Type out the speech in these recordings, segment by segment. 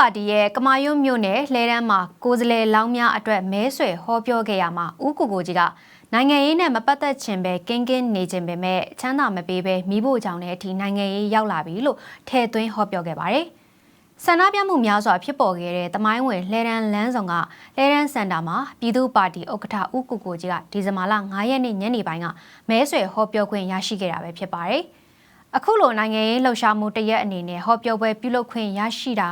ပါတီရဲ့ကမာရွတ်မြို့နယ်လှဲတန်းမှာကိုယ်စားလှယ်လောင်းများအတွက်မဲဆွယ်ဟောပြောခဲ့ရမှာဦးကိုကိုကြီးကနိုင်ငံရေးနဲ့မပတ်သက်ခြင်းပဲကင်းကင်းနေခြင်းပဲမဲ့ချမ်းသာမပေးပဲမိဖို့ကြောင့်လည်းအထိနိုင်ငံရေးရောက်လာပြီလို့ထဲသွင်းဟောပြောခဲ့ပါတယ်။ဆန္ဒပြမှုများစွာဖြစ်ပေါ်ခဲ့တဲ့တမိုင်းဝင်လှဲတန်းလမ်းဆောင်ကလှဲတန်းစင်တာမှာပြည်သူ့ပါတီဥက္ကဋ္ဌဦးကိုကိုကြီးကဒီဇင်ဘာလ9ရက်နေ့ညနေပိုင်းကမဲဆွယ်ဟောပြောခွင့်ရရှိခဲ့တာပဲဖြစ်ပါတယ်။ အခုလိုနိုင်ငံရေးလှုပ်ရှားမှုတရက်အနေနဲ့ဟောပြောပွဲပြုလုပ်ခွင့်ရရှိတာ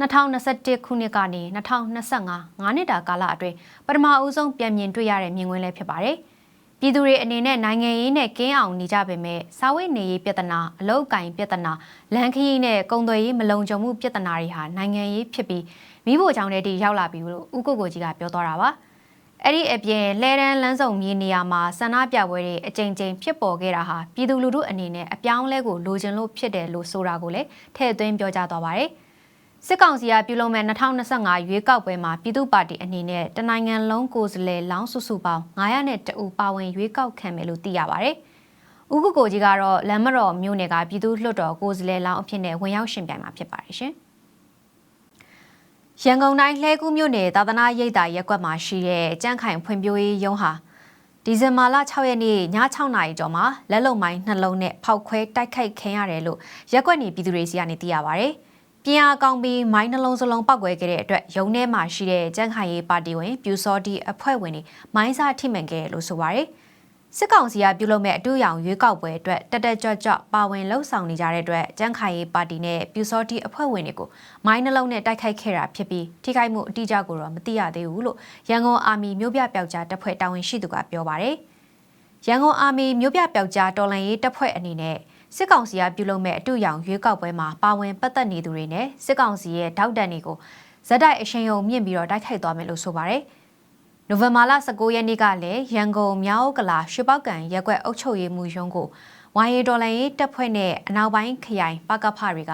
2021ခုနှစ်ကနေ2025 9နှစ်တာကာလအတွင်းပထမအဦးဆုံးပြန်မြင်တွေ့ရတဲ့မြင်ကွင်းလည်းဖြစ်ပါတယ်။ပြည်သူတွေအနေနဲ့နိုင်ငံရေးနဲ့ကင်းအောင်နေကြပေမဲ့စာဝတ်နေရေးပြဿနာအလုတ်ကင်ပြဿနာလမ်းခရီးနဲ့ကုန်သွယ်ရေးမလုံခြုံမှုပြဿနာတွေဟာနိုင်ငံရေးဖြစ်ပြီးမိဖို့ကြောင့်တည်းတည်ရောက်လာပြီလို့ဦးကိုကိုကြီးကပြောသွားတာပါ။ အဲ့ဒီအပြင်လဲတန်းလန်းဆောင်မြေနေရာမှာဆန္ဒပြပွဲတွေအကြိမ်ကြိမ်ဖြစ်ပေါ်ခဲ့တာဟာပြည်သူလူထုအနေနဲ့အပြောင်းလဲကိုလိုချင်လို့ဖြစ်တယ်လို့ဆိုတာကိုလည်းထည့်သွင်းပြောကြားသွားပါတယ်။စစ်ကောင်စီကပြုလုပ်မဲ့2025ရွေးကောက်ပွဲမှာပြည်သူ့ပါတီအနေနဲ့တနိုင်ငံလုံးကိုယ်စားလှယ်လောင်းစုစုပေါင်း900တအူပါဝင်ရွေးကောက်ခံမယ်လို့သိရပါတယ်။ဦးကုကိုကြီးကတော့လမ်းမတော်မြို့နယ်ကပြည်သူ့လွှတ်တော်ကိုယ်စားလှယ်လောင်းအဖြစ်နဲ့ဝင်ရောက်ရှင်ပြိုင်မှာဖြစ်ပါတယ်ရှင်။ ရန်ကုန်တိုင်းလှဲကူးမြို့နယ်သာသနာရိပ်သာရက်ကွက်မှာရှိတဲ့ကြန့်ခိုင်ဖွံ့ဖြိုးရေးရုံးဟာဒီဇင်ဘာလ6ရက်နေ့ည6နာရီကျော်မှာလက်လုံမိုင်းနှလုံးနဲ့ဖောက်ခွဲတိုက်ခိုက်ခံရတယ်လို့ရက်ကွက်နေပြည်သူတွေစီကနေသိရပါဗျ။ပြန်အားကောင်းပြီးမိုင်းနှလုံးစလုံးပောက်ကွဲခဲ့တဲ့အတွက်ရုံထဲမှာရှိတဲ့ကြန့်ခိုင်ရေးပါတီဝင်ပြူစောတီအဖွဲ့ဝင်တွေမိုင်းစားထိမှန်ခဲ့တယ်လို့ဆိုပါဗျ။ စစ်ကောင်စီကပြုလုပ်မဲ့အတူရောင်ရွေးကောက်ပွဲအတွက်တက်တက်ကြွကြွပါဝင်လှုပ်ဆောင်နေကြတဲ့အတွက်ကြန့်ခိုင်ရေးပါတီနဲ့ပြူစောတိအဖွဲ့ဝင်တွေကိုမိုင်းနှလုံးနဲ့တိုက်ခိုက်ခဲ့တာဖြစ်ပြီးထိခိုက်မှုအတိအကျကိုတော့မသိရသေးဘူးလို့ရန်ကုန်အာမီမြို့ပြပျောက်ကြားတပ်ဖွဲ့တာဝန်ရှိသူကပြောပါတယ်။ရန်ကုန်အာမီမြို့ပြပျောက်ကြားတော်လှန်ရေးတပ်ဖွဲ့အနေနဲ့စစ်ကောင်စီကပြုလုပ်မဲ့အတူရောင်ရွေးကောက်ပွဲမှာပါဝင်ပတ်သက်နေသူတွေနဲ့စစ်ကောင်စီရဲ့ထောက်တန်တွေကိုဇက်တိုက်အရှင်ယုံမြင့်ပြီးတော့တိုက်ခိုက်သွားမယ်လို့ဆိုပါတယ်။ နိုဝင်ဘာလ19ရက်နေ့ကလည်းရန်ကုန်မြောက်ကလာရွှေပောက်ကန်ရက်ကွက်အုပ်ချုပ်ရေးမှူးရုံးကိုဝိုင်းရီဒေါ်လာရေးတပ်ဖွဲ့နဲ့အနောက်ပိုင်းခရိုင်ပကဖတွေက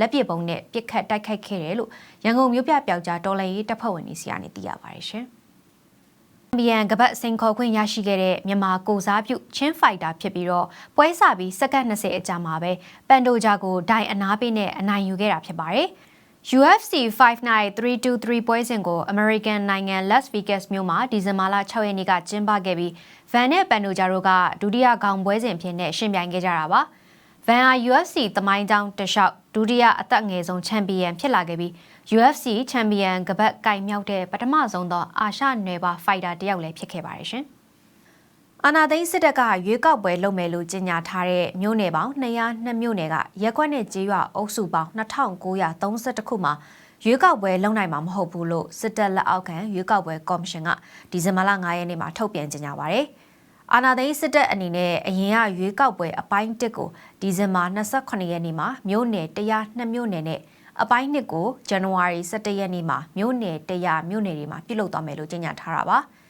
လက်ပစ်ပုံနဲ့ပစ်ခတ်တိုက်ခိုက်ခဲ့တယ်လို့ရန်ကုန်မြို့ပြပျောက်ကြားဒေါ်လာရေးတပ်ဖွဲ့ဝင်တွေစီကနေသိရပါတယ်ရှင်။ဘီယန်ကပတ်စင်ခေါ်ခွင့်ရရှိခဲ့တဲ့မြန်မာကိုစားပြုချင်းဖိုက်တာဖြစ်ပြီးတော့ပွဲစားပြီးစက္ကန့်20အကြာမှာပဲပန်ဒိုဂျာကိုဒိုင်အနာပေးနဲ့အနိုင်ယူခဲ့တာဖြစ်ပါတယ်။ UFC Fight Night 323ပွဲစဉ်ကို American နိုင်ငံ Las Vegas မြို့မှာဒီဇင်ဘာလ6ရက်နေ့ကကျင်းပခဲ့ပြီး Van နဲ့ Panoja တို့ကဒုတိယကောင်ပွဲစဉ်ဖြစ်နဲ့ရှင်ပြိုင်ခဲ့ကြတာပါ။ Van ဟာ UFC သမိုင်းကြောင်းတလျှောက်ဒုတိယအသက်ငယ်ဆုံးချန်ပီယံဖြစ်လာခဲ့ပြီး UFC ချန်ပီယံကပတ်ကင်မြောက်တဲ့ပထမဆုံးသောအာရှနယ်ပါဖိုက်တာတစ်ယောက်လည်းဖြစ်ခဲ့ပါတယ်ရှင်။ အာနာသိန်းစစ်တပ်ကရွေးကောက်ပွဲလုပ်မယ်လို့ကြေညာထားတဲ့မြို့နယ်ပေါင်း202မြို့နယ်ကရက်ကွက်နဲ့ကြေးရွာအုပ်စုပေါင်း2932ခုမှာရွေးကောက်ပွဲလုပ်နိုင်မှာမဟုတ်ဘူးလို့စစ်တပ်လက်အောက်ခံရွေးကောက်ပွဲကော်မရှင်ကဒီဇင်ဘာလ9ရက်နေ့မှာထုတ်ပြန်ကြေညာပါရယ်အာနာသိန်းစစ်တပ်အနေနဲ့အရင်ကရွေးကောက်ပွဲအပိုင်း1ကိုဒီဇင်ဘာ28ရက်နေ့မှာမြို့နယ်102မြို့နယ်နဲ့အပိုင်း2ကိုဇန်နဝါရီ17ရက်နေ့မှာမြို့နယ်100မြို့နယ်တွေမှာပြုလုပ်သွားမယ်လို့ကြေညာထားတာပါ။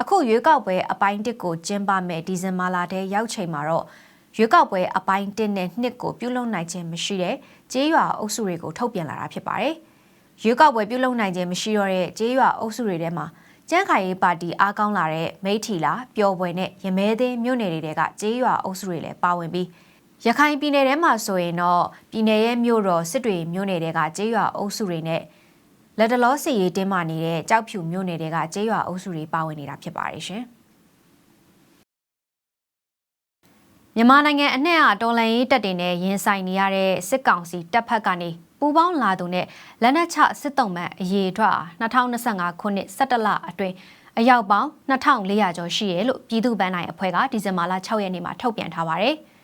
အခုရွေးကောက်ပွဲအပိုင်း1ကိုကျင်းပမဲ့ဒီဇင်ဘာလထဲရောက်ချိန်မှာတော့ရွေးကောက်ပွဲအပိုင်း1နဲ့2ကိုပြုလုပ်နိုင်ခြင်းမရှိတဲ့ကြေးရွာအုပ်စုတွေကိုထုတ်ပြန်လာတာဖြစ်ပါတယ်။ရွေးကောက်ပွဲပြုလုပ်နိုင်ခြင်းမရှိတော့တဲ့ကြေးရွာအုပ်စုတွေထဲမှာကျန်းခိုင်ရေးပါတီအားကောင်းလာတဲ့မိထီလာပျော်ပွဲနဲ့ရမဲသေးမြို့နယ်တွေကကြေးရွာအုပ်စုတွေလည်းပါဝင်ပြီးရခိုင်ပြည်နယ်ထဲမှာဆိုရင်တော့ပြည်နယ်ရဲ့မြို့တော်စစ်တွေမြို့နယ်တွေကကြေးရွာအုပ်စုတွေနဲ့ လက်တလောစီရေးတင်းမာနေတဲ့ကြောက်ဖြူမြို့နယ်တွေကကျေးရွာအုပ်စုတွေပါဝင်နေတာဖြစ်ပါတယ်ရှင်။မြန်မာနိုင်ငံအနှံ့အတော်လန်ရေးတပ်တွေနဲ့ရင်ဆိုင်နေရတဲ့စစ်ကောင်စီတပ်ဖက်ကနေပူပေါင်းလာသူနဲ့လက်နက်ချစစ်တုံးမှန်အရေးအတွက်2025ခုနှစ်17လအတွင်းအယောက်ပေါင်း2400ကျော်ရှိရဲလို့ပြည်သူ့ဗန်းနိုင်အဖွဲ့ကဒီဇင်ဘာလ6ရက်နေ့မှာထုတ်ပြန်ထားပါတယ်။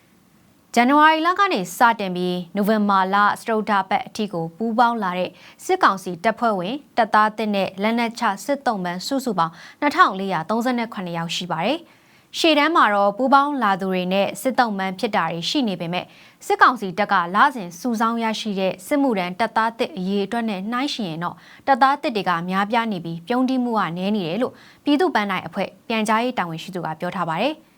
ဇန်နဝါရီလကနေစတင်ပြီးနိုဝင်ဘာလစတုဒ္ဓပတ်အထိကိုပူးပေါင်းလာတဲ့စစ်ကောင်စီတပ်ဖွဲ့ဝင်တပ်သားတစ်နဲ့လက်နက်ချစစ်တုံးပန်းစုစုပေါင်း2438ယောက်ရှိပါတယ်။ရှေ့တန်းမှာတော့ပူးပေါင်းလာသူတွေနဲ့စစ်တုံးပန်းဖြစ်တာတွေရှိနေပေမဲ့စစ်ကောင်စီတပ်ကလာစဉ်စုဆောင်းရရှိတဲ့စစ်မှုထမ်းတပ်သားတစ်အရေးအတွက်နဲ့နှိုင်းယှဉ်ရင်တော့တပ်သားတစ်တွေကများပြားနေပြီးပြုံးတိမှုကနည်းနေတယ်လို့ပြည်သူ့ပန်းနိုင်အဖွဲ့ပြန်ကြားရေးတာဝန်ရှိသူကပြောထားပါတယ်။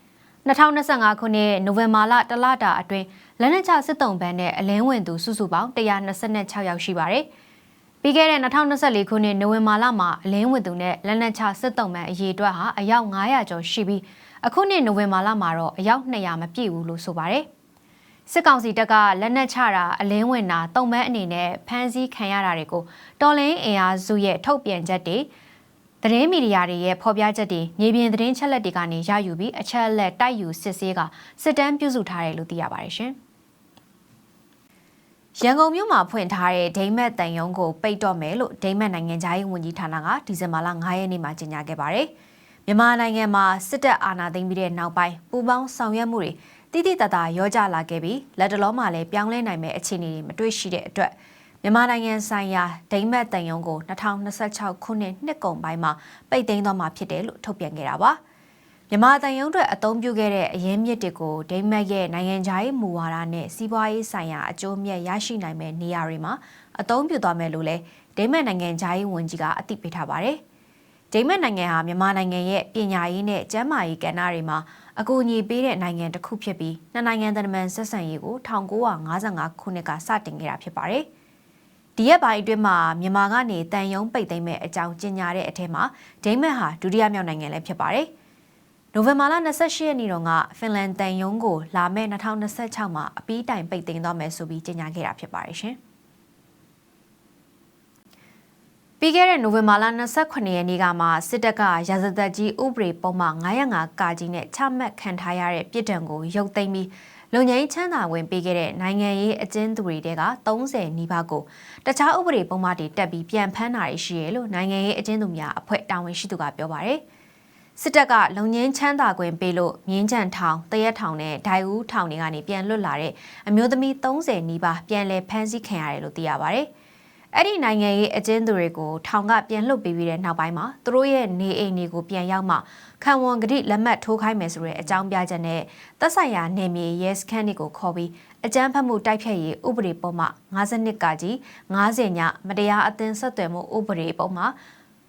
2025ခုနှစ်နိုဝင်ဘာလတလတာအတွင်းလက်နက်ချစစ်တုံးဘန်းနဲ့အလင်းဝင်သူစုစုပေါင်း126ယောက်ရှိပါတယ်။ပြီးခဲ့တဲ့2024ခုနှစ်နိုဝင်ဘာလမှာအလင်းဝင်သူနဲ့လက်နက်ချစစ်တုံးဘန်းအရေးအတွက်ဟာအယောက်900ကျော်ရှိပြီးအခုနှစ်နိုဝင်ဘာလမှာတော့အယောက်200မပြည့်ဘူးလို့ဆိုပါတယ်။စစ်ကောင်စီတပ်ကလက်နက်ချတာအလင်းဝင်တာတုံမဲအနေနဲ့ဖမ်းဆီးခံရတာတွေကိုတော်လင်းအင်အားစုရဲ့ထုတ်ပြန်ချက်တွေ သတင်းမီဒီယာတွေရဲ့ဖော်ပြချက်တွေမြေပြင်သတင်းချက်လက်တွေကနေရယူပြီးအချက်အလက်တိုက်ယူစစ်ဆေးကစစ်တမ်းပြုစုထားတယ်လို့သိရပါတယ်ရှင်။ရန်ကုန်မြို့မှာဖွင့်ထားတဲ့ဒိမတ်တန်ယုံကိုပိတ်တော့မယ်လို့ဒိမတ်နိုင်ငံသားရေးဝန်ကြီးဌာနကဒီဇင်ဘာလ9ရက်နေ့မှာကြေညာခဲ့ပါတယ်။မြန်မာနိုင်ငံမှာစစ်တပ်အာဏာသိမ်းပြီးတဲ့နောက်ပိုင်းပူပေါင်းဆောင်ရွက်မှုတွေတိတိတတ်တာရောကြလာခဲ့ပြီးလက်တလုံးမှာလည်းပြောင်းလဲနိုင်မဲ့အခြေအနေတွေမတွေ့ရှိတဲ့အတွက် မြန်မာနိုင်ငံဆိုင်ရာဒိမတ်တန်ယုံကို2026ခုနှစ်နှစ်ကုန်ပိုင်းမှာပိတ်သိမ်းသွားမှာဖြစ်တယ်လို့ထုတ်ပြန်ခဲ့တာပါမြန်မာတန်ယုံအတွက်အသုံးပြုခဲ့တဲ့အရင်းမြစ်တွေကိုဒိမတ်ရဲ့နိုင်ငံခြားရေးမူဝါဒနဲ့စီးပွားရေးဆိုင်ရာအကျိုးမြတ်ရရှိနိုင်မဲ့နေရာတွေမှာအသုံးပြုသွားမယ်လို့လည်းဒိမတ်နိုင်ငံခြားရေးဝန်ကြီးကအသိပေးထားပါတယ်ဒိမတ်နိုင်ငံဟာမြန်မာနိုင်ငံရဲ့ပညာရေးနဲ့ကျန်းမာရေးကဏ္ဍတွေမှာအကူအညီပေးတဲ့နိုင်ငံတစ်ခုဖြစ်ပြီးနှစ်နိုင်ငံသံတမန်ဆက်ဆံရေးကို1955ခုနှစ်ကစတင်ခဲ့တာဖြစ်ပါတယ်။ ဒီရက်ပိုင်းအတွင်းမှာမြန်မာကနေတန်ယုံပိတ်သိမ်းမဲ့အကြောင်းကြေညာတဲ့အထက်မှာဒိမတ်ဟာဒုတိယမြောက်နိုင်ငံလည်းဖြစ်ပါတယ်။နိုဝင်ဘာလ28ရက်နေ့တုန်းကဖင်လန်တန်ယုံကိုလာမယ့်2026မှာအပီးတိုင်ပိတ်သိမ်းသွားမယ်ဆိုပြီးကြေညာခဲ့တာဖြစ်ပါတယ်ရှင်။ပြီးခဲ့တဲ့နိုဝင်ဘာလ29ရက်နေ့ကမှစစ်တပ်ကရာဇသက်ကြီးဥပဒေပုံမှန်905ကာကြီးနဲ့ချမှတ်ခံထားရတဲ့ပြည်တံကိုရုပ်သိမ်းပြီး လုံငင်းချမ်းသာဝင်ပေးခဲ့တဲ့နိုင်ငံရေးအကျဉ်းသူတွေက30နီးပါးကိုတခြားဥပဒေပုံမှန်တွေတက်ပြီးပြန်ဖမ်းတာရှိရလို့နိုင်ငံရေးအကျဉ်းသူများအဖွဲ့တာဝန်ရှိသူကပြောပါတယ်စစ်တပ်ကလုံငင်းချမ်းသာခွင့်ပေးလို့မြင်းကြံထောင်တရက်ထောင်နဲ့ဒိုင်ဦးထောင်တွေကနေပြန်လွတ်လာတဲ့အမျိုးသမီး30နီးပါးပြန်လည်ဖမ်းဆီးခံရတယ်လို့သိရပါတယ်။ အဲ့ဒီနိုင်ငံရေးအကျဉ်းသူတွေကိုထောင်ကပြန်လွှတ်ပေးပြီးတဲ့နောက်ပိုင်းမှာသူတို့ရဲ့နေအိမ်တွေကိုပြန်ရောက်မှခံဝန်ကတိလက်မှတ်ထိုးခိုင်းမယ်ဆိုတဲ့အကြောင်းပြချက်နဲ့သက်ဆိုင်ရာနေမြေရဲစခန်းတွေကိုခေါ်ပြီးအကြမ်းဖက်မှုတိုက်ဖျက်ရေးဥပဒေပုံမှ52ကကြီး90ညမတရားအသင်းဆက်သွယ်မှုဥပဒေပုံမှ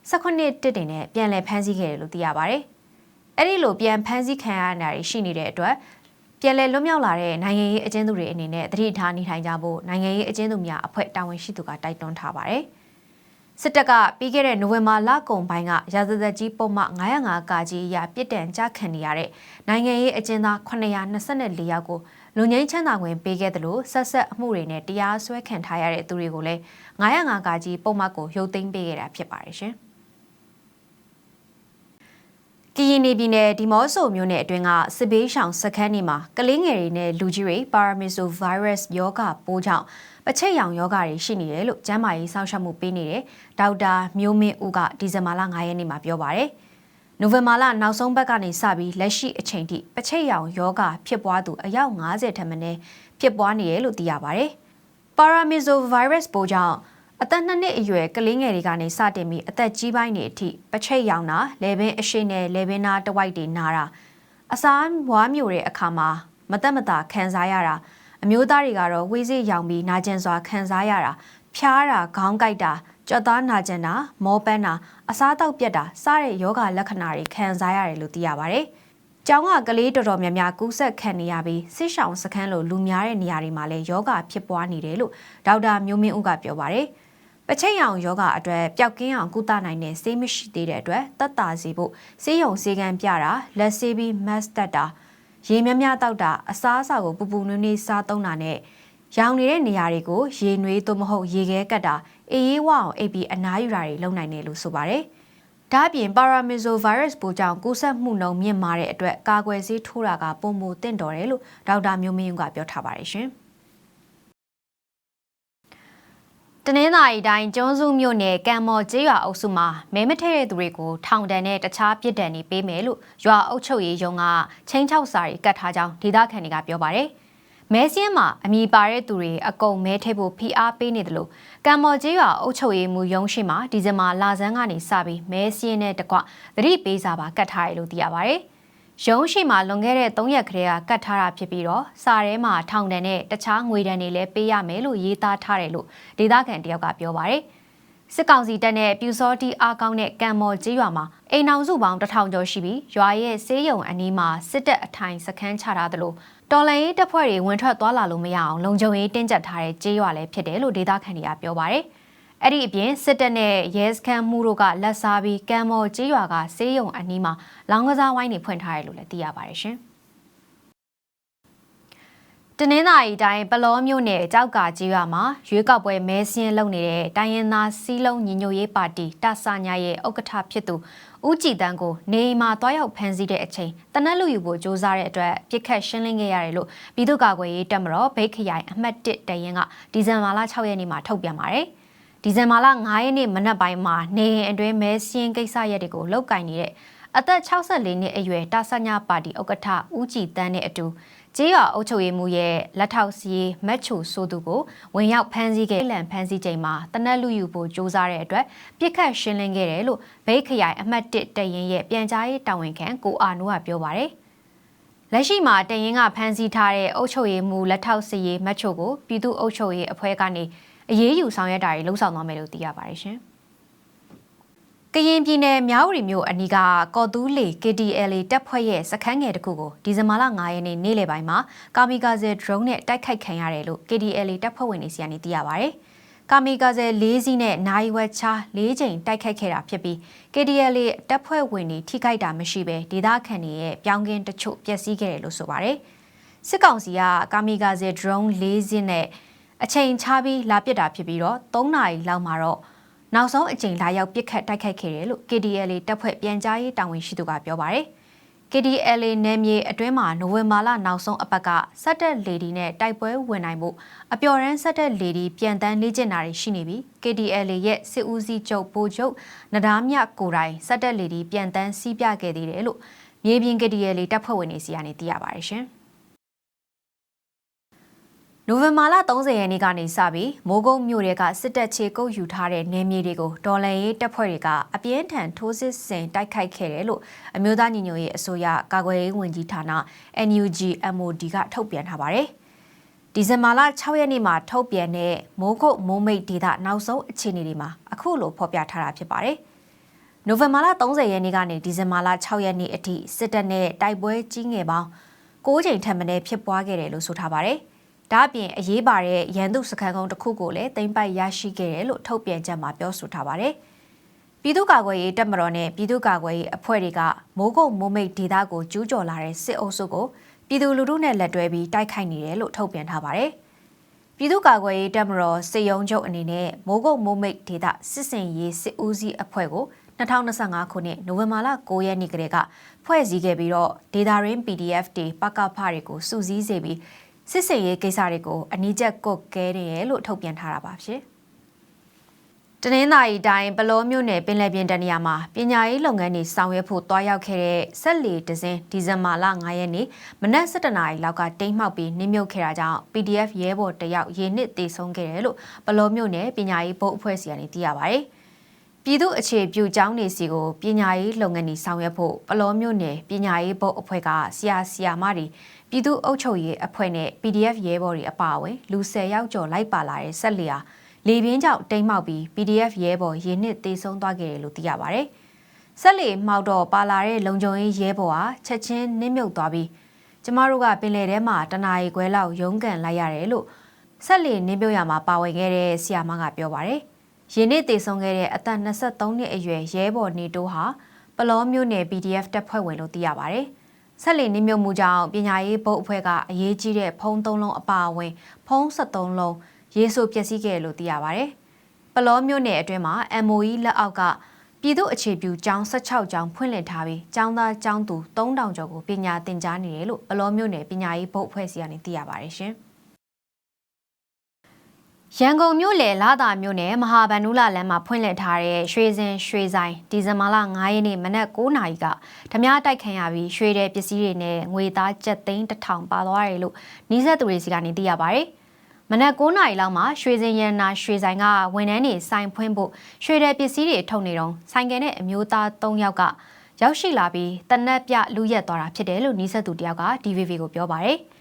18တစ်တင်နဲ့ပြန်လည်ဖမ်းဆီးခဲ့တယ်လို့သိရပါဗျ။အဲ့ဒီလိုပြန်ဖမ်းဆီးခံရတာရှိနေတဲ့အတွက် ပြန်လည်လွတ်မြောက်လာတဲ့နိုင်ငံရေးအကျဉ်းသူတွေအနေနဲ့တတိထားနေထိုင်ကြဖို့နိုင်ငံရေးအကျဉ်းသူများအဖွဲ့တာဝန်ရှိသူကတိုက်တွန်းထားပါတယ်။စစ်တပ်ကပြီးခဲ့တဲ့နိုဝင်ဘာလကုန်ပိုင်းကရာဇသက်ကြီးပုံမှ905ကာကြီးအရပြစ်ဒဏ်ကြခံနေရတဲ့နိုင်ငံရေးအကျဉ်းသား924ယောက်ကိုလူငင်းချမ်းသာခွင့်ပေးခဲ့တယ်လို့ဆက်ဆက်အမှုတွေနဲ့တရားစွဲခံထားရတဲ့သူတွေကိုလည်း905ကာကြီးပုံမှကိုရုပ်သိမ်းပေးခဲ့တာဖြစ်ပါတယ်ရှင်။ ကရင်နေပြည်နယ်ဒီမော့ဆိုမြို့နယ်အတွင်းကစစ်ဘေးရှောင်စခန်းတွေမှာကလေးငယ်တွေနဲ့လူကြီးတွေပါရာမီဆိုဗိုင်းရပ်စ်ယောဂပိုးကြောင့်ပချိတ်ရောင်ယောဂတွေရှိနေတယ်လို့ကျန်းမာရေးစောင့်ရှောက်မှုပေးနေတဲ့ဒေါက်တာမျိုးမင်းဦးကဒီဇင်ဘာလ9ရက်နေ့မှာပြောပါရယ်။နိုဝင်ဘာလနောက်ဆုံးပတ်ကနေစပြီးလက်ရှိအချိန်ထိပချိတ်ရောင်ယောဂဖြစ်ပွားသူအယောက်90ထက်မနည်းဖြစ်ပွားနေတယ်လို့သိရပါရယ်။ Paramisovirus ပိုးကြောင့် အသက်နှစ်နှစ်အရွယ်ကလေးငယ်တွေကနေစတင်ပြီးအသက်ကြီးပိုင်းတွေအထိပချိတ်ရောင်တာလေပင်အရှိနဲ့လေပင်နာတဝိုက်တွေနာတာအစာဝါမျိုးတဲ့အခါမှာမသက်မသာခံစားရတာအမျိုးသားတွေကတော့ဝေးစေးရောင်ပြီးနာကျင်စွာခံစားရတာဖျားတာခေါင်းကိုက်တာကြော့သားနာကျင်တာမောပန်းတာအစားတောက်ပြက်တာစတဲ့ယောဂလက္ခဏာတွေခံစားရတယ်လို့သိရပါတယ်။ကျောင်းကကလေးတော်တော်များများကူးစက်ခံနေရပြီးဆစ်ဆောင်စခန်းလိုလူများတဲ့နေရာတွေမှာလည်းယောဂဖြစ်ပွားနေတယ်လို့ဒေါက်တာမျိုးမင်းဦးကပြောပါတယ်။ ပချိတ်ရောင်ယောဂအတွက်ပျောက်ကင်းအောင်ကုသနိုင်တဲ့ဆေးမရှိသေးတဲ့အတွက်တက်တာစီဖို့ဆေးရုံဆေးကန်းပြတာလက်ဆေးပြီးမတ်တက်တာရေများများတောက်တာအစားအစာကိုပူပူနွေးနွေးစားသုံးတာနဲ့ရောင်နေတဲ့နေရာတွေကိုရေနွေးသို့မဟုတ်ရေခဲကတ်တာအေးရေးဝအောင်အိပ်ပြီးအနားယူတာတွေလုပ်နိုင်တယ်လို့ဆိုပါတယ်။ဒါ့အပြင် Paramisovirus ပိုးကြောင့်ကူးစက်မှုနှုန်းမြင့်မာတဲ့အတွက်ကာကွယ်ဆေးထိုးတာကပုံမူတင့်တော်တယ်လို့ဒေါက်တာမျိုးမင်းကပြောထားပါတယ်ရှင်။ တနင်္သာရီတိုင်းကျွန်းစုမြို့နယ်ကံမော်ကျေးရွာအုပ်စုမှာမဲမထည့်တဲ့သူတွေကိုထောင်ဒဏ်နဲ့တခြားပြစ်ဒဏ်တွေပေးမယ်လို့ရွာအုပ်ချုပ်ရေးရုံးကချင်းချောက်စာရီကတ်ထားကြောင်းဒေသခံတွေကပြောပါတယ်။မဲစင်းမှာအမိပါတဲ့သူတွေအကုန်မဲထည့်ဖို့ဖိအားပေးနေတယ်လို့ကံမော်ကျေးရွာအုပ်ချုပ်ရေးမှူးရုံးရှိမှာဒီဇင်ဘာလဆန်းကနေစပြီးမဲစင်းနဲ့တကွသတိပေးစာပါကတ်ထားရလို့သိရပါတယ်။ ရုံးရှိမှာလွန်ခဲ့တဲ့3ရက်ခရဲကကတ်ထားတာဖြစ်ပြီးတော့စာထဲမှာထောင်ဒဏ်နဲ့တခြားငွေဒဏ်တွေလည်းပေးရမယ်လို့ရေးသားထားတယ်လို့ဒေသခံတယောက်ကပြောပါရယ်စစ်ကောင်စီတပ်နဲ့ပြူစောတီအားကောင်းတဲ့ကံမော်ကြီးရွာမှာအိမ်အောင်စုပေါင်းတထောင်ကျော်ရှိပြီးရွာရဲ့ဆေးရုံအနီးမှာစစ်တပ်အထိုင်စခန်းချထားသလိုတော်လန်ရေးတပ်ဖွဲ့တွေဝင်ထွက်သွားလာလို့မရအောင်လုံခြုံရေးတင်းကျပ်ထားတဲ့ကြေးရွာလည်းဖြစ်တယ်လို့ဒေသခံတွေကပြောပါရယ် အဲ့ဒီအပြင်စစ်တပ်နဲ့ရဲစခန်းမှုတို့ကလက်စားပြီးကံမော်ကြေးရွာကဆေးရုံအနီးမှာလောင်းကစားဝိုင်းတွေဖွင့်ထားတယ်လို့လည်းသိရပါတယ်ရှင်။တနင်္သာရီတိုင်းပလောမြို့နယ်ကြောက်ကကြီးရွာမှာရွေးကောက်ပွဲမဲစင်းလုပ်နေတဲ့တိုင်းရင်းသားစီးလုံးညီညွတ်ရေးပါတီတဆာညာရဲ့ဥက္ကဋ္ဌဖြစ်သူဦးကြည်တန်းကိုနေအိမ်မှာတွားရောက်ဖမ်းဆီးတဲ့အချိန်တနက်လူယူဖို့စ조사တဲ့အတွက်ပြစ်ခတ်ရှင်းလင်းခဲ့ရတယ်လို့ပြည်သူ့ကာကွယ်ရေးတပ်မတော်ဗိတ်ခရိုင်အမှတ်1တရင်ကဒီဇင်ဘာလ6ရက်နေ့မှာထုတ်ပြန်ပါတယ်။ ဒီဇင်ဘာလ9ရက်နေ့မနက်ပိုင်းမှာနေအိမ်အတွင်းမဲစင်းကိစ္စရက်တွေကိုလောက်ကင်နေတဲ့အသက်64နှစ်အရွယ်တာဆညာပါတီဥက္ကဋ္ဌဦးကြည်တန်းနဲ့အတူကျေးရွာအုပ်ချုပ်ရေးမှူးရဲ့လက်ထောက်စီးမက်ချိုဆိုသူကိုဝင်ရောက်ဖမ်းဆီးခဲ့လန်ဖမ်းဆီးချိန်မှာတနက်လူယူဖို့စ조사တဲ့အတွက်ပြစ်ခတ်ရှင်းလင်းခဲ့တယ်လို့ဘိတ်ခရိုင်အမှတ်1တရင်ရဲ့ပြန်ကြားရေးတာဝန်ခံကိုအာနိုးကပြောပါတယ်လက်ရှိမှာတရင်ကဖမ်းဆီးထားတဲ့အုပ်ချုပ်ရေးမှူးလက်ထောက်စီးမက်ချိုကိုပြည်သူ့အုပ်ချုပ်ရေးအဖွဲ့ကနေ အရေးယူဆောင်ရွက်တာတွေလှုံ့ဆော်သွားမယ်လို့သိရပါတယ်ရှင်။ကရင်ပြည်နယ်မြောက်ရီမြို့အနီးကကော်တူးလေ KDLA တပ်ဖွဲ့ရဲ့စခန်းငယ်တစ်ခုကိုဒီဇင်ဘာလ9ရက်နေ့နေ့လယ်ပိုင်းမှာကာမီကာဇယ် drone နဲ့တိုက်ခိုက်ခံရတယ်လို့ KDLA တပ်ဖွဲ့ဝင်တွေစီကနေသိရပါဗျ။ကာမီကာဇယ်၄စီးနဲ့နိုင်ဝက်ချာ၄ချိန်တိုက်ခိုက်ခဲ့တာဖြစ်ပြီး KDLA တပ်ဖွဲ့ဝင်တွေထိခိုက်တာမရှိဘဲဒေသခံတွေရဲ့ပြောင်းကင်းတချို့ပျက်စီးခဲ့တယ်လို့ဆိုပါတယ်။စစ်ကောင်စီကကာမီကာဇယ် drone ၄စီးနဲ့ အချိန်ချပြီးလာပစ်တာဖြစ်ပြီးတော့3နာရီလောက်မှာတော့နောက်ဆုံးအကြိမ်လာရောက်ပစ်ခတ်တိုက်ခိုက်ခဲ့တယ်လို့ KDLA တပ်ဖွဲ့ပြန်ကြားရေးတာဝန်ရှိသူကပြောပါတယ်။ KDLA နယ်မြေအတွင်းမှာနိုဝင်ဘာလနောက်ဆုံးအပတ်ကစက်တက်လေဒီနဲ့တိုက်ပွဲဝင်နိုင်မှုအပျော်ရန်စက်တက်လေဒီပြန်တန်းလေ့ကျင့်တာတွေရှိနေပြီး KDLA ရဲ့စစ်ဦးစီးချုပ်ပိုချုပ်နဒါမြကိုတိုင်စက်တက်လေဒီပြန်တန်းစီးပြခဲ့သေးတယ်လို့မြေပြင် KDLA တပ်ဖွဲ့ဝင်တွေစီကနေသိရပါတယ်ရှင်။ နိုဝင်ဘာလ30ရက်နေ့ကနေစပြီးမိုးကုတ်မြို့တွေကစစ်တပ်ချေကုပ်ယူထားတဲ့နေမြေတွေကိုဒေါ်လန်ရေးတပ်ဖွဲ့တွေကအပြင်းထန်ထိုးစစ်ဆင်တိုက်ခိုက်ခဲ့တယ်လို့အမျိုးသားညီညွတ်ရေးအစိုးရကာကွယ်ရေးဝန်ကြီးဌာန NUG MOD ကထုတ်ပြန်ထားပါတယ်။ဒီဇင်ဘာလ6ရက်နေ့မှာထုတ်ပြန်တဲ့မိုးကုတ်မိုးမိတ်ဒေသနောက်ဆုံးအခြေအနေတွေမှာအခုလိုဖော်ပြထားတာဖြစ်ပါတယ်။နိုဝင်ဘာလ30ရက်နေ့ကနေဒီဇင်ဘာလ6ရက်နေ့အထိစစ်တပ်နဲ့တိုက်ပွဲကြီးငယ်ပေါင်း9ချိန်ထပ်မံဖြစ်ပွားခဲ့တယ်လို့ဆိုထားပါတယ်။ ဒါအပြင်အရေးပါတဲ့ရန်သူစခန်းကုန်းတစ်ခုကိုလည်းတင်ပိုက်ရရှိခဲ့တယ်လို့ထုတ်ပြန်ချက်မှာပြောဆိုထားပါတယ်။ပြည်သူ့ကာကွယ်ရေးတပ်မတော်နဲ့ပြည်သူ့ကာကွယ်ရေးအဖွဲ့တွေကမိုးကုတ်မိုးမိတ်ဒေသကိုကျူးကျော်လာတဲ့စစ်အုပ်စုကိုပြည်သူလူထုနဲ့လက်တွဲပြီးတိုက်ခိုက်နေတယ်လို့ထုတ်ပြန်ထားပါတယ်။ပြည်သူ့ကာကွယ်ရေးတပ်မတော်စစ်ရုံးချုပ်အနေနဲ့မိုးကုတ်မိုးမိတ်ဒေသစစ်စင်ရေးစစ်ဦးစီးအဖွဲ့ကို2025ခုနှစ်နိုဝင်ဘာလ9ရက်နေ့ကတည်းကဖွဲ့စည်းခဲ့ပြီးတော့ဒေတာရင်း PDF တွေပကဖတွေကိုစုစည်းစေပြီး စစ်စေးရေးကိစ္စတွေကိုအနီးကျပ်ကုတ်ကဲနေရလို့ထုတ်ပြန်ထားတာပါဖြစ်။တနင်္သာရီတိုင်းပလောမြို့နယ်ပင်လယ်ပြင်တနေရာမှာပညာရေးလုပ်ငန်းတွေဆောင်ရွက်ဖို့တွားရောက်ခဲ့တဲ့ဆက်လီဒဇင်ဒီဇင်ဘာလ9ရက်နေ့မနက်7:00နာရီလောက်ကတိမ်းမှောက်ပြီးနင်းမြုပ်ခဲ့တာကြောင့် PDF ရဲဘော်တယောက်ရေနစ်တေဆုံးခဲ့တယ်လို့ပလောမြို့နယ်ပညာရေးဘုတ်အဖွဲ့စီကနေသိရပါဗျ။ပြည်သူအခြေပြုကျောင်းနေစီကိုပညာရေးလုပ်ငန်းတွေဆောင်ရွက်ဖို့ပလောမြို့နယ်ပညာရေးဘုတ်အဖွဲ့ကဆရာဆရာမတွေ ပြည်သူ့အုပ်ချုပ်ရေးအဖွဲ့နဲ့ PDF ရဲဘော်တွေအပါအဝင်လူ10ယောက်ကျော်လိုက်ပါလာတဲ့ဆက်လျာလေပြင်းကြောင့်တိမ်မှောက်ပြီး PDF ရဲဘော်ရေနစ်တေဆုံးသွားခဲ့တယ်လို့သိရပါဗျ။ဆက်လေမှောက်တော့ပါလာတဲ့လုံခြုံရေးရဲဘော်ဟာချက်ချင်းနစ်မြုပ်သွားပြီးကျမတို့ကပင်လယ်ထဲမှာတနာရီခွဲလောက်ရုန်းကန်လိုက်ရတယ်လို့ဆက်လေနင်းပြုတ်ရမှာပါဝင်ခဲ့တဲ့ဆီယာမကပြောပါတယ်။ရင်းနှီးတေဆုံးခဲ့တဲ့အသက်23နှစ်အရွယ်ရဲဘော်နေတိုးဟာပလောမျိုးနယ် PDF တပ်ဖွဲ့ဝင်လို့သိရပါတယ်။ ဆက်လီနှိမြုပ်မှုကြောင့်ပညာရေးဘုတ်အဖွဲ့ကအရေးကြီးတဲ့ဖုံး၃လုံးအပါအဝင်ဖုံး73လုံးရေးဆိုပျက်စီးခဲ့လို့သိရပါဗျ။ပလောမြို့နယ်အတွင်းမှာ MOE လက်အောက်ကပြည်သူ့အခြေပြုကျောင်း16ကျောင်းဖွင့်လှစ်ထားပြီးကျောင်းသားကျောင်းသူ3000ကျော်ကိုပညာသင်ကြားနေတယ်လို့ပလောမြို့နယ်ပညာရေးဘုတ်အဖွဲ့စီကနေသိရပါတယ်ရှင်။ ရန်ကုန်မြို့လေလာသာမြို့နယ်မဟာဗန္ဓုလလမ်းမှာဖွင့်လှစ်ထားတဲ့ရွှေစင်ရွှေဆိုင်ဒီဇင်ဘာလ9ရက်နေ့မနက်9:00နာရီကဓမြတိုက်ခံရပြီးရွှေတဲ့ပစ္စည်းတွေနဲ့ငွေသားကျပ်သိန်း1000ပါသွားတယ်လို့နီးစပ်သူတွေစီကနေသိရပါတယ်။မနက်9:00နာရီလောက်မှာရွှေစင်ရန်နာရွှေဆိုင်ကဝန်ထမ်းတွေဆိုင်ဖွင့်ဖို့ရွှေတဲ့ပစ္စည်းတွေထုတ်နေတော့ဆိုင်ကယ်နဲ့အမျိုးသား3ယောက်ကရောက်ရှိလာပြီးတနက်ပြလူရက်သွားတာဖြစ်တယ်လို့နီးစပ်သူတယောက်က DVB ကိုပြောပါတယ်။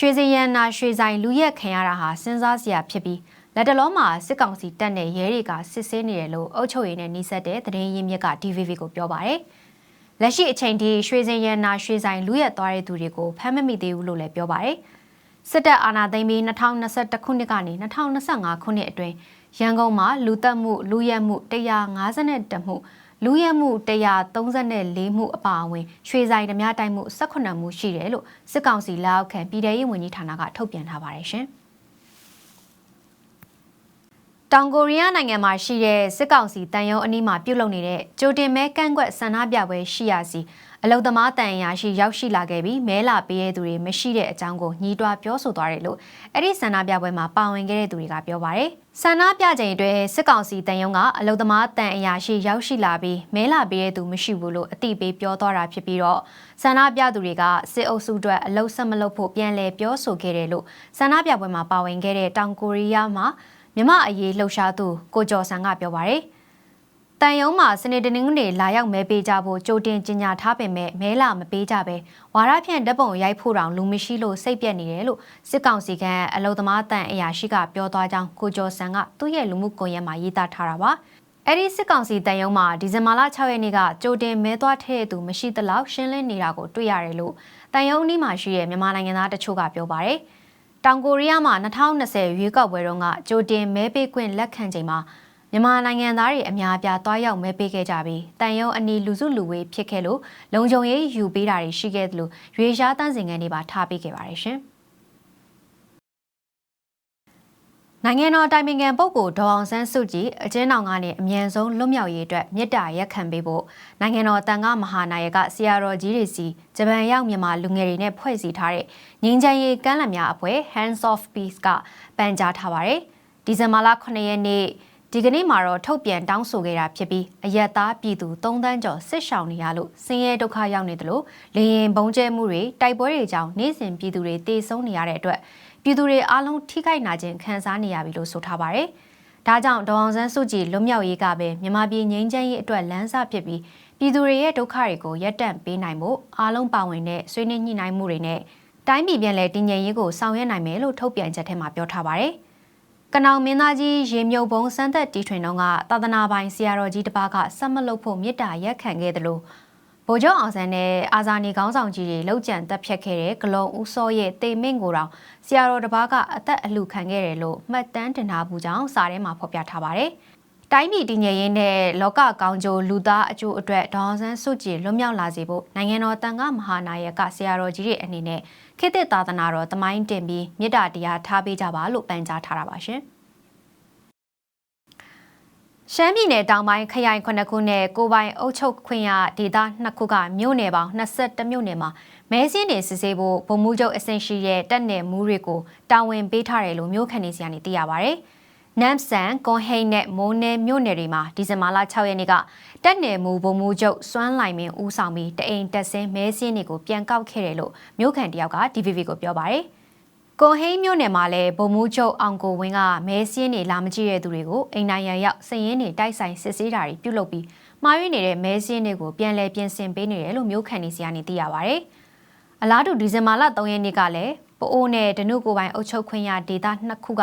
ရွှေစရန်နာရွှေဆိုင်လူရက်ခံရတာဟာစဉ်းစားစရာဖြစ်ပြီးလက်တလုံးမှာစစ်ကောင်စီတပ်နဲ့ရဲတွေကစစ်ဆေးနေတယ်လို့အုပ်ချုပ်ရေးနဲ့နှိစက်တဲ့သတင်းရင်းမြစ်က DVB ကိုပြောပါတယ်။လက်ရှိအချိန်ထိရွှေစင်ရန်နာရွှေဆိုင်လူရက်သွားတဲ့သူတွေကိုဖမ်းမမိသေးဘူးလို့လည်းပြောပါတယ်။စစ်တပ်အာဏာသိမ်းပြီး2021ခုနှစ်ကနေ2025ခုနှစ်အတွင်းရန်ကုန်မှာလူတက်မှုလူရက်မှု152မှု လူရဲမှု134မှုအပါအဝင်ရွှေဆိုင်ဓမြတိုက်မှု18မှုရှိတယ်လို့စစ်ကောင်စီလက်အောက်ခံပြည်ထရေးဝန်ကြီးဌာနကထုတ်ပြန်ထားပါတယ်ရှင်။တောင်ကိုရီးယားနိုင်ငံမှာရှိတဲ့စစ်ကောင်စီတန်ရုံအနီးမှာပြုတ်လုံနေတဲ့ကြိုတင်မဲကန့်ကွက်ဆန္ဒပြပွဲရှိရစီ အလုံသမားတန်ရာရှိရောက်ရှိလာခဲ့ပြီးမဲလာပေးတဲ့သူတွေမရှိတဲ့အကြောင်းကိုညီးတွားပြောဆိုသွားတယ်လို့အဲ့ဒီဆန္ဒပြပွဲမှာပါဝင်ခဲ့တဲ့သူတွေကပြောပါတယ်။ဆန္ဒပြချိန်အတွင်းစစ်ကောင်စီတန်ရုံကအလုံသမားတန်အရာရှိရောက်ရှိလာပြီးမဲလာပေးတဲ့သူမရှိဘူးလို့အတိပေးပြောသွားတာဖြစ်ပြီးတော့ဆန္ဒပြသူတွေကစစ်အုပ်စုအတွက်အလုံဆက်မလုပ်ဖို့ပြန်လည်ပြောဆိုခဲ့တယ်လို့ဆန္ဒပြပွဲမှာပါဝင်ခဲ့တဲ့တောင်ကိုရီးယားမှာမြမအရေးလှုပ်ရှားသူကိုကျော်ဆန်ကပြောပါရယ် တန်ယုံမှာစနေတနင်္ဂနွေလာရောက်မဲပေးကြဖို့ကြိုတင်ကြေညာထားပေမဲ့မဲလာမပေးကြပဲဝါရဖြန့်ဓပုံရိုက်ဖို့တောင်လူမရှိလို့စိတ်ပြက်နေတယ်လို့စစ်ကောင်စီကအလုံသမားတန်အရာရှိကပြောသွားကြောင်းကိုကျော်ဆန်ကသူ့ရဲ့လူမှုကွန်ရက်မှာရေးသားထားတာပါအဲ့ဒီစစ်ကောင်စီတန်ယုံမှာဒီဇင်ဘာလ6ရက်နေ့ကကြိုတင်မဲသွားထည့်သူမရှိသလောက်ရှင်းလင်းနေတာကိုတွေ့ရတယ်လို့တန်ယုံအနီးမှာရှိတဲ့မြန်မာနိုင်ငံသားတချို့ကပြောပါတယ်။တောင်ကိုရီးယားမှာ2020ရွေးကောက်ပွဲတုန်းကကြိုတင်မဲပေးခွင့်လက်ခံချိန်မှာ မြန်မာနိုင်ငံသားတွေအများအပြားတွားရောက်မဲပေးခဲ့ကြပြီးတန်ရုံအနီလူစုလူဝေးဖြစ်ခဲ့လို့လုံခြုံရေးယူပေးတာတွေရှိခဲ့သလိုရွေရှားတန်းစင်ကန်တွေပါထားပေးခဲ့ပါတယ်ရှင်။နိုင်ငံတော်တိုင်ပင်ခံပုဂ္ဂိုလ်ဒေါအောင်ဆန်းစုကြည်အကျဉ်းထောင်ကနေအမြန်ဆုံးလွတ်မြောက်ရေးအတွက်မြစ်တာရက်ခံပေးဖို့နိုင်ငံတော်တန်ခါမဟာနာယကဆရာတော်ကြီးတွေစီဂျပန်ရောက်မြန်မာလူငယ်တွေနဲ့ဖွဲ့စည်းထားတဲ့ငင်းချမ်းရေးကမ်းလှမ်းများအဖွဲ့ Hands of Peace ကပန်ကြားထားပါတယ်။ဒီဇင်ဘာလ9ရက်နေ့ ဒီကနေ့မှာတော့ထုတ်ပြန်တောင်းဆိုခဲ့တာဖြစ်ပြီးအယက်သားပြည်သူ3တန်းကျော်စစ်ရှောင်နေရလို့ဆင်းရဲဒုက္ခရောက်နေတယ်လို့လေရင်ဘုံကျဲမှုတွေတိုက်ပွဲတွေကြောင့်နေစဉ်ပြည်သူတွေတေဆုံးနေရတဲ့အတွက်ပြည်သူတွေအားလုံးထိခိုက်နာခြင်းခံစားနေရပြီလို့ဆိုထားပါတယ်။ဒါကြောင့်ဒေါအောင်ဆန်းစုကြည်လွတ်မြောက်ရေးကပဲမြန်မာပြည်ငြိမ်းချမ်းရေးအတွက်လမ်းစဖြစ်ပြီးပြည်သူတွေရဲ့ဒုက္ခတွေကိုရပ်တန့်ပေးနိုင်ဖို့အားလုံးပါဝင်တဲ့ဆွေးနွေးညှိနှိုင်းမှုတွေနဲ့တိုင်းပြည်ပြန်လည်တည်ငြိမ်ရေးကိုဆောင်ရွက်နိုင်မယ်လို့ထုတ်ပြန်ချက်ထဲမှာပြောထားပါတယ်။ ကနောင်မင်းသားကြီးရေမြုပ်ဘုံစမ်းသက်တီထွင်တော့ကသာသနာပိုင်ဆရာတော်ကြီးတစ်ပါးကဆက်မလုပ်ဖို့မေတ္တာရက်ခံခဲ့တယ်လို့ဗိုလ်ချုပ်အောင်ဆန်းနဲ့အာဇာနည်ခေါင်းဆောင်ကြီးတွေလှုပ်ကြံတက်ဖြတ်ခဲ့တဲ့ဂလုံဦးစောရဲ့တေမင့်ကိုတောင်ဆရာတော်တစ်ပါးကအသက်အလှခံခဲ့တယ်လို့မှတ်တမ်းတင်ထားမှုကြောင့်စာထဲမှာဖော်ပြထားပါတယ်။တိုင်းပြည်တည်ငြိမ်ရေးနဲ့လောကကောင်းကျိုးလူသားအကျိုးအတွက်ဒေါအောင်ဆန်းစုကြည်လွတ်မြောက်လာစေဖို့နိုင်ငံတော်တန်ခါမဟာနာယကဆရာတော်ကြီးတွေအနေနဲ့ ခေတ်သစ်သာသနာတော်တမိုင်းတင်ပြီးမေတ္တာတရားထားပေးကြပါလို့ပန်ကြားထားတာပါရှင်။ရှမ်းပြည်နယ်တောင်ပိုင်းခရိုင်ခုနှစ်ခုနဲ့ကိုပိုင်အုပ်ချုပ်ခွင့်ရဒေသနှစ်ခုကမြို့နယ်ပေါင်း22မြို့နယ်မှာမဲစင်းတွေစစ်ဆေးဖို့ဗိုလ်မှူးချုပ်အဆင့်ရှိတဲ့တပ်နယ်မှုတွေကိုတာဝန်ပေးထားတယ်လို့မြို့ခံတွေစီကနေသိရပါဗျ။ နမ်ဆန်ကွန်ဟိန်နဲ့မိုးနဲမြို့နယ်တွေမှာဒီဇင်ဘာလ6ရက်နေ့ကတပ်နယ်မှုဗိုလ်မှူးချုပ်စွမ်းလိုက်မင်းဦးဆောင်ပြီးတအိမ်တက်ဆင်းမဲစင်းတွေကိုပြန်ကောက်ခဲ့တယ်လို့မြို့ခံတယောက်က DVB ကိုပြောပါဗျ။ကွန်ဟိန်းမြို့နယ်မှာလည်းဗိုလ်မှူးချုပ်အောင်ကိုဝင်းကမဲစင်းတွေလာမကြည့်တဲ့သူတွေကိုအိမ်နိုင်ရန်ရောက်စည်ရင်းတွေတိုက်ဆိုင်စစ်ဆေးတာတွေပြုလုပ်ပြီးမှားယွင်းနေတဲ့မဲစင်းတွေကိုပြန်လည်ပြင်ဆင်ပေးနေတယ်လို့မျိုးခံနေစီကနေသိရပါဗျ။အလားတူဒီဇင်ဘာလ3ရက်နေ့ကလည်းပိုအိုးနဲ့ဒနုကိုပိုင်အုပ်ချုပ်ခွင့်ရဒေသနှစ်ခုက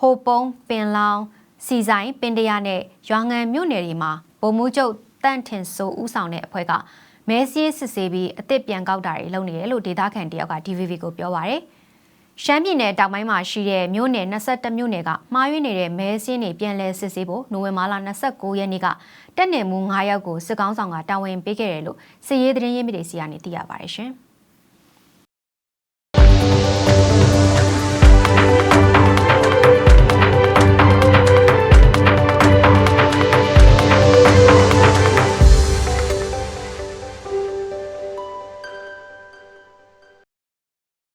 ဟိုပုံးပင်လောင်စီဆိုင်ပင်တရနဲ့ရွာငံမြို့နယ်တွေမှာဗိုလ်မှူးချုပ်တန့်ထင်စိုးဦးဆောင်တဲ့အဖွဲ့ကမဲစင်းစစ်ဆေးပြီးအစ်စ်ပြန်ကောက်တာတွေလုပ်နေတယ်လို့ဒေသခံတယောက်က DVB ကိုပြောပါဗျ။ရှမ်းပြည်နယ်တောင်ပိုင်းမှာရှိတဲ့မြို့နယ်22မြို့နယ်ကမှားယွင်းနေတဲ့မဲစင်းတွေပြန်လည်စစ်ဆေးဖို့နိုဝင်ဘာလ29ရက်နေ့ကတက်နယ်မှု9ယောက်ကိုစစ်ကောင်းဆောင်ကတာဝန်ပေးခဲ့တယ်လို့စစ်ရေးသတင်းရင်းမြစ်တွေစီကနေသိရပါတယ်ရှင်။